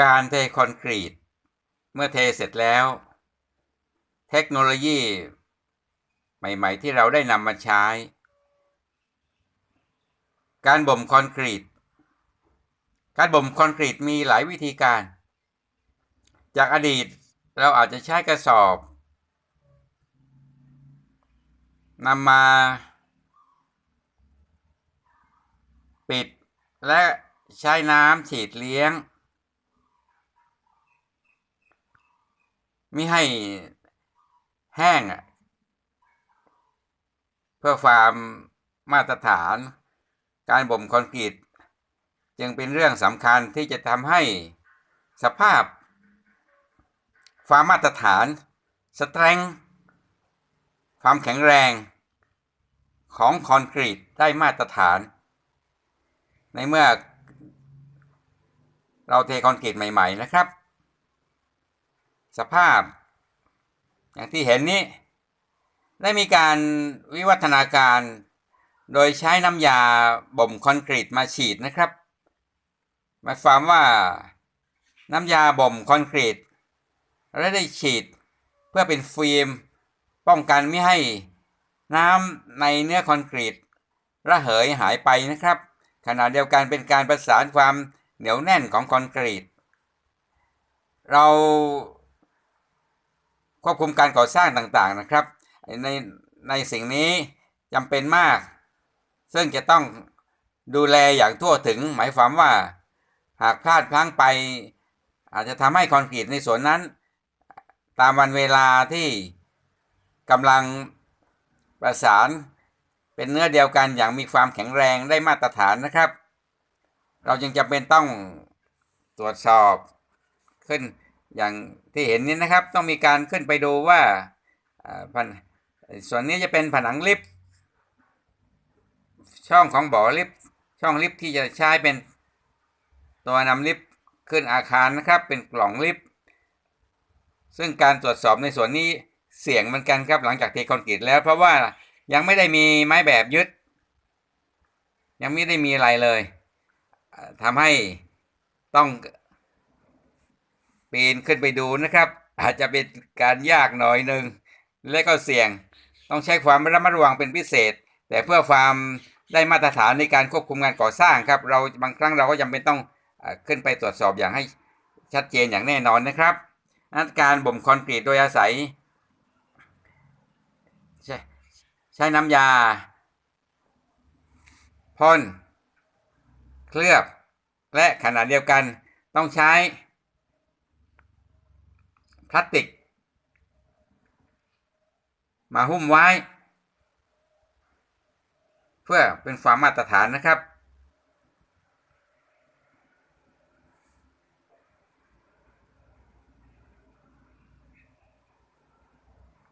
การเทคอนกรีต เมื่อเทเสร็จแล้ว เทคโนโลยีใหม่ ๆ ที่เราได้นำมาใช้ การบ่มคอนกรีต การบ่มคอนกรีตมีหลายวิธีการ จากอดีตเราอาจจะใช้กระสอบนำมาปิดและใช้น้ำฉีดเลี้ยง ไม่ให้แห้งอะเพื่อความมาตรฐาน การบ่มคอนกรีตจึงเป็นเรื่องสำคัญที่จะทำให้สภาพ ความมาตรฐานสเตรงความแข็งแรงของคอนกรีตได้มาตรฐาน ในเมื่อเราเทคอนกรีตใหม่ ๆ นะครับ สภาพ อย่างที่เห็นนี้ ได้มีการวิวัฒนาการโดยใช้น้ำยาบ่มคอนกรีตมาฉีดนะครับหมายความว่าน้ำยาบ่มคอนกรีตและได้ฉีดเพื่อเป็นฟิล์มป้องกันไม่ให้น้ำในเนื้อคอนกรีตระเหยหายไปนะครับ ขณะเดียวกันเป็นการประสานความเหนียวแน่นของคอนกรีต เรา ควบคุมการก่อสร้างต่างๆนะครับ ในในสิ่งนี้จำเป็นมาก ซึ่งจะต้องดูแลอย่างทั่วถึง หมายความว่า หากพลาดพลั้งไป อาจจะทำให้คอนกรีตในส่วนนั้น ตามวันเวลาที่กำลังประสานเป็นเนื้อเดียวกันอย่างมีความแข็งแรงได้มาตรฐานนะครับ เราจึงจำเป็นต้องตรวจสอบขึ้น อย่างที่เห็นนี้นะครับต้องมีการขึ้นไปดูว่าส่วนนี้จะเป็นผนังลิฟต์ช่องของบ่อลิฟต์ช่องลิฟต์ที่จะใช้เป็นตัวนำลิฟต์ขึ้นอาคารนะครับ เป็นกล่องลิฟต์ซึ่งการตรวจสอบในส่วนนี้เสี่ยงเหมือนกันครับหลังจากเทคอนกรีตแล้ว เพราะว่ายังไม่ได้มีไม้แบบยึด ยังไม่ได้มีอะไรเลยทำให้ต้อง ปีนขึ้นไปดูนะครับ อาจจะเป็นการยากหน่อยหนึ่งและก็เสี่ยงต้องใช้ความระมัดระวังเป็นพิเศษ แต่เพื่อความได้มาตรฐานในการควบคุมงานก่อสร้างครับ เราบางครั้งเราก็จำเป็นต้องขึ้นไปตรวจสอบอย่างให้ชัดเจนอย่างแน่นอนนะครับการบ่มคอนกรีตโดยอาศัย ใช้ใช้น้ำยาพ่นเคลือบ และขนาดเดียวกันต้องใช้ พลาสติก มาหุ้มไว้ เพื่อเป็นความมาตรฐานนะครับ